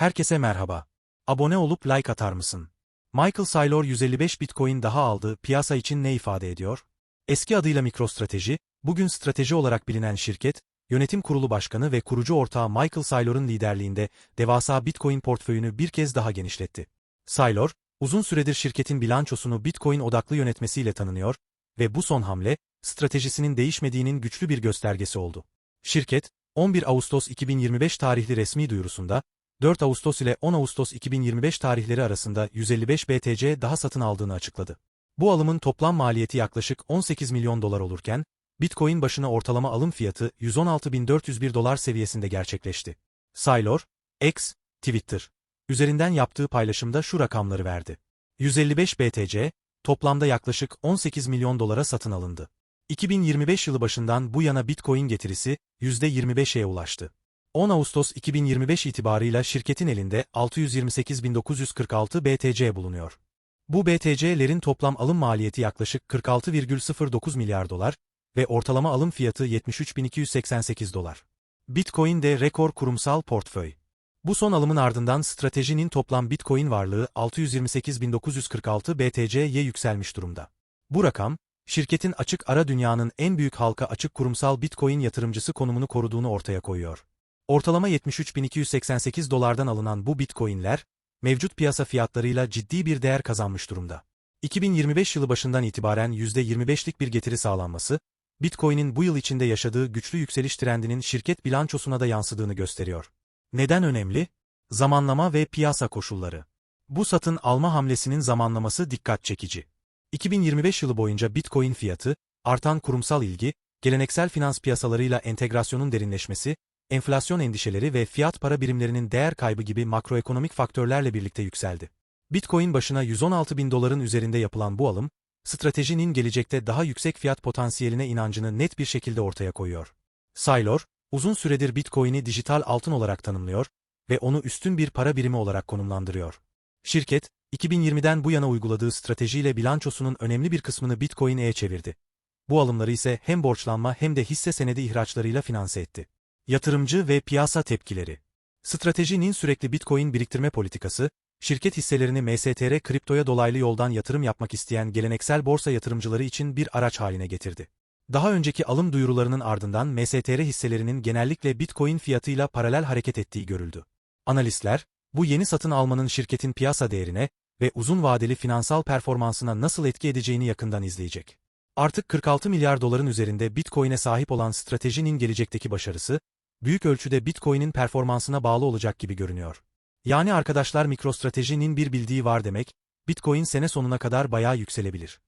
Herkese merhaba. Abone olup like atar mısın? Michael Saylor 155 Bitcoin daha aldı, piyasa için ne ifade ediyor? Eski adıyla MicroStrateji, bugün strateji olarak bilinen şirket, yönetim kurulu başkanı ve kurucu ortağı Michael Saylor'un liderliğinde devasa Bitcoin portföyünü bir kez daha genişletti. Saylor, uzun süredir şirketin bilançosunu Bitcoin odaklı yönetmesiyle tanınıyor ve bu son hamle, stratejisinin değişmediğinin güçlü bir göstergesi oldu. Şirket, 11 Ağustos 2025 tarihli resmi duyurusunda, 4 Ağustos ile 10 Ağustos 2025 tarihleri arasında 155 BTC daha satın aldığını açıkladı. Bu alımın toplam maliyeti yaklaşık 18 milyon dolar olurken, Bitcoin başına ortalama alım fiyatı 116.401 dolar seviyesinde gerçekleşti. Saylor, X, Twitter, üzerinden yaptığı paylaşımda şu rakamları verdi. 155 BTC, toplamda yaklaşık 18 milyon dolara satın alındı. 2025 yılı başından bu yana Bitcoin getirisi %25'e ulaştı. 10 Ağustos 2025 itibarıyla şirketin elinde 628.946 BTC bulunuyor. Bu BTC'lerin toplam alım maliyeti yaklaşık 46,09 milyar dolar ve ortalama alım fiyatı 73.288 dolar. Bitcoin de rekor kurumsal portföy. Bu son alımın ardından stratejinin toplam Bitcoin varlığı 628.946 BTC'ye yükselmiş durumda. Bu rakam, şirketin açık ara dünyanın en büyük halka açık kurumsal Bitcoin yatırımcısı konumunu koruduğunu ortaya koyuyor. Ortalama 73.288 dolardan alınan bu Bitcoin'ler, mevcut piyasa fiyatlarıyla ciddi bir değer kazanmış durumda. 2025 yılı başından itibaren %25'lik bir getiri sağlanması, Bitcoin'in bu yıl içinde yaşadığı güçlü yükseliş trendinin şirket bilançosuna da yansıdığını gösteriyor. Neden önemli? Zamanlama ve piyasa koşulları. Bu satın alma hamlesinin zamanlaması dikkat çekici. 2025 yılı boyunca Bitcoin fiyatı, artan kurumsal ilgi, geleneksel finans piyasalarıyla entegrasyonun derinleşmesi, enflasyon endişeleri ve fiyat para birimlerinin değer kaybı gibi makroekonomik faktörlerle birlikte yükseldi. Bitcoin başına 116 bin doların üzerinde yapılan bu alım, stratejinin gelecekte daha yüksek fiyat potansiyeline inancını net bir şekilde ortaya koyuyor. Saylor, uzun süredir Bitcoin'i dijital altın olarak tanımlıyor ve onu üstün bir para birimi olarak konumlandırıyor. Şirket, 2020'den bu yana uyguladığı stratejiyle bilançosunun önemli bir kısmını Bitcoin'e çevirdi. Bu alımları ise hem borçlanma hem de hisse senedi ihraçlarıyla finanse etti. Yatırımcı ve piyasa tepkileri. Stratejinin sürekli Bitcoin biriktirme politikası, şirket hisselerini MSTR kriptoya dolaylı yoldan yatırım yapmak isteyen geleneksel borsa yatırımcıları için bir araç haline getirdi. Daha önceki alım duyurularının ardından MSTR hisselerinin genellikle Bitcoin fiyatıyla paralel hareket ettiği görüldü. Analistler, bu yeni satın almanın şirketin piyasa değerine ve uzun vadeli finansal performansına nasıl etki edeceğini yakından izleyecek. Artık 46 milyar doların üzerinde Bitcoin'e sahip olan stratejinin gelecekteki başarısı, büyük ölçüde Bitcoin'in performansına bağlı olacak gibi görünüyor. Yani arkadaşlar MicroStrategy'nin bir bildiği var demek, Bitcoin sene sonuna kadar bayağı yükselebilir.